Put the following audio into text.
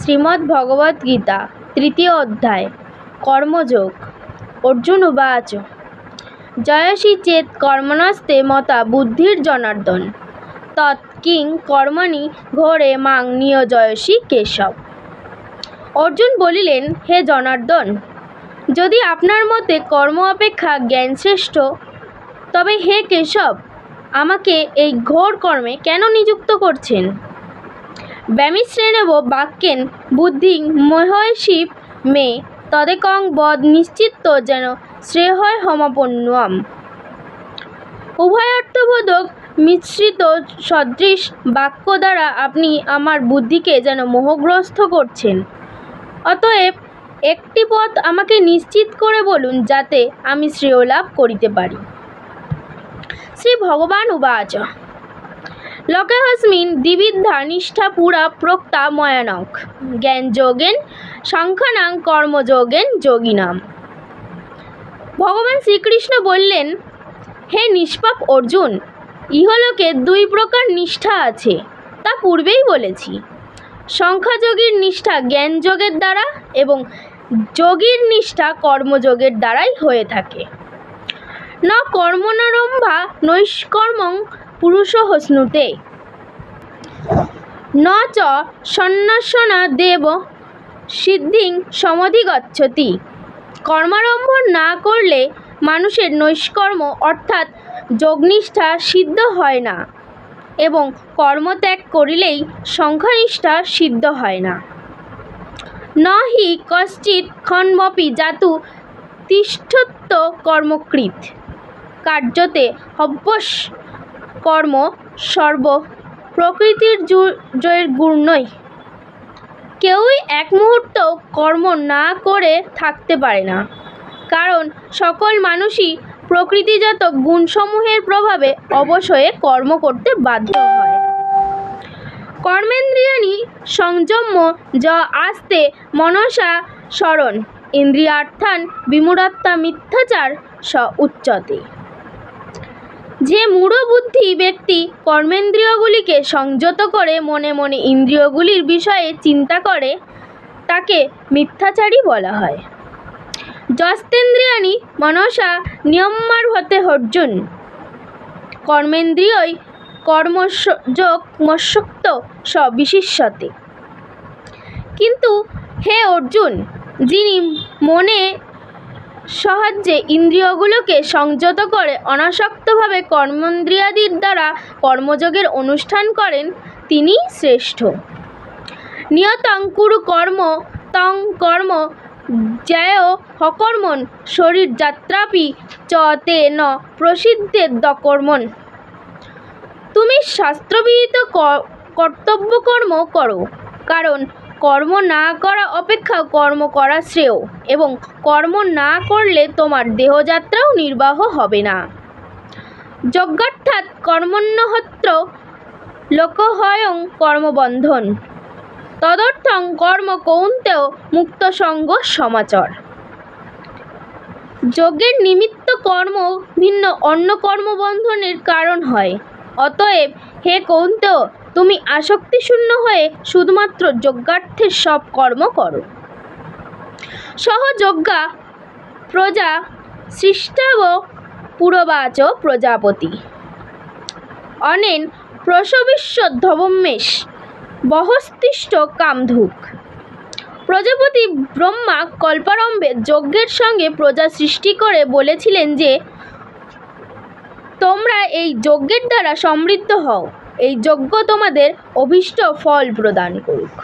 শ্রীমদ্ ভগবদ্ গীতা তৃতীয় অধ্যায়, কর্মযোগ। অর্জুন উবাচ। জয়সি চেত কর্মণস্তে মতা বুদ্ধির জনার্দন। তৎ কিং কর্মণি ঘোরে মাং নিয়োজয়সি কেশব। অর্জুন বলিলেন, হে জনার্দন, যদি আপনার মতে কর্ম অপেক্ষা জ্ঞান শ্রেষ্ঠ তবে হে কেশব, আমাকে এই ঘোর কর্মে কেন নিযুক্ত করছেন? ব্যামিশ্রেণেব বাক্যেন, বুদ্ধি মহর্ষি মে, তদেকং বদ নিশ্চিত্ত যেন শ্রেয় হমাপন্নম উভয়ার্থবোধক মিশ্রিত সদৃশ বাক্য দ্বারা আপনি আমার বুদ্ধিকে যেন মোহগ্রস্ত করছেন। অতএব একটি পথ আমাকে নিশ্চিত করে বলুন যাতে আমি শ্রেয় লাভ করিতে পারি। শ্রী ভগবান উবাচ। লোকেহস্মিন দ্বিবিদ্ধা নিষ্ঠা, পুরা, প্রোক্তা, ময়ানক। জ্ঞান যোগেন, সংখ্যানাং কর্মযোগেন যোগিনাম। ভগবান শ্রীকৃষ্ণ বললেন, হে নিষ্পাপ অর্জুন, ইহলোকে দুই প্রকার নিষ্ঠা আছে, তা পূর্বেই বলেছি। সংখ্যাযোগীর নিষ্ঠা জ্ঞান যোগের দ্বারা এবং যোগীর নিষ্ঠা কর্মযোগের দ্বারাই হয়ে থাকে। ন কর্মণারম্ভা নৈষ্কর্মং পুরুষ স্নুতে ন চ সন্ন্যাসনা দেব সিদ্ধিং সমধিগচ্ছতি কর্মারম্ভ না করলে মানুষের নৈষ্কর্ম অর্থাৎ যোগনিষ্ঠা সিদ্ধ হয় না এবং কর্মত্যাগ করিলেই সংখ্যানিষ্ঠা সিদ্ধ হয় না। ন হি কশ্চিৎ ক্ষণমপি জাতু তিষ্ঠত্ব কর্মকৃত। কার্যতে হব্যস কর্ম সর্ব প্রকৃতির জয়ের গুণ নয়। কেউই এক মুহূর্ত কর্ম না করে থাকতে পারে না। কারণ সকল মানুষই প্রকৃতিজাত গুণসমূহের প্রভাবে অবশ্যই কর্ম করতে বাধ্য হয়। কর্মেন্দ্রিয়াণি সংযম্য য আস্তে মনসা স্মরণ। ইন্দ্রিয়ার্থান বিমূঢ়ত্বা মিথ্যাচার স উচ্চতে। যে মূঢ়বুদ্ধি ব্যক্তি কর্মেন্দ্রিয়গুলিকে সংযত করে মনে মনে ইন্দ্রিয়গুলির বিষয়ে চিন্তা করে, তাকে মিথ্যাচারী বলা হয়। যস্তেন্দ্রিয়াণি মনসা নিয়ম্মার্হতে অর্জুন। কর্মেন্দ্রিয়ই কর্মযোগ মশক্ত সবিশিষ্যতে। কিন্তু হে অর্জুন, যিনি মনে সাহায্যে ইন্দ্রিয়গুলোকে সংযত করে, অনাসক্তভাবে কর্মেন্দ্রিয়াদির দ্বারা কর্মযোগের অনুষ্ঠান করেন তিনি শ্রেষ্ঠ। নিয়তং কুরু কর্ম, তং কর্ম, জ্যায় হকর্মণ, শরীর যাত্রাপি চ তে ন প্রসিদ্ধের দকর্মণ। তুমি শাস্ত্রবিহিত কর্তব্যকর্ম করো, কারণ কর্ম না করা অপেক্ষা কর্ম করা শ্রেয় এবং কর্ম না করলে তোমার দেহযাত্রাও নির্বাহ হবে না। যজ্ঞার্থাৎ কর্মণ্যহত্র লোকহয়ং কর্মবন্ধন। তদর্থং কর্ম কৌন্তেও মুক্তসঙ্গ সমাচর। যজ্ঞের নিমিত্ত কর্ম ভিন্ন অন্য কর্মবন্ধনের কারণ হয়। অতএব, হে কৌন্তেয় তুমি আসক্তিশূন্য হয়ে শুধুমাত্র যজ্ঞার্থের সব কর্ম করো। সহযজ্ঞা প্রজা সৃষ্টাব পুরবাচ প্রজাপতি। অনেন প্রসবিশ্ব ধবম্মেশ বহস্তিষ্ঠ কামধুক। প্রজাপতি ব্রহ্মা কল্পারম্ভে যজ্ঞের সঙ্গে প্রজা সৃষ্টি করে বলেছিলেন যে, তোমরা এই যজ্ঞের দ্বারা সমৃদ্ধ হও। এই যজ্ঞ তোমাদের অভীষ্ট ফল প্রদান করুক।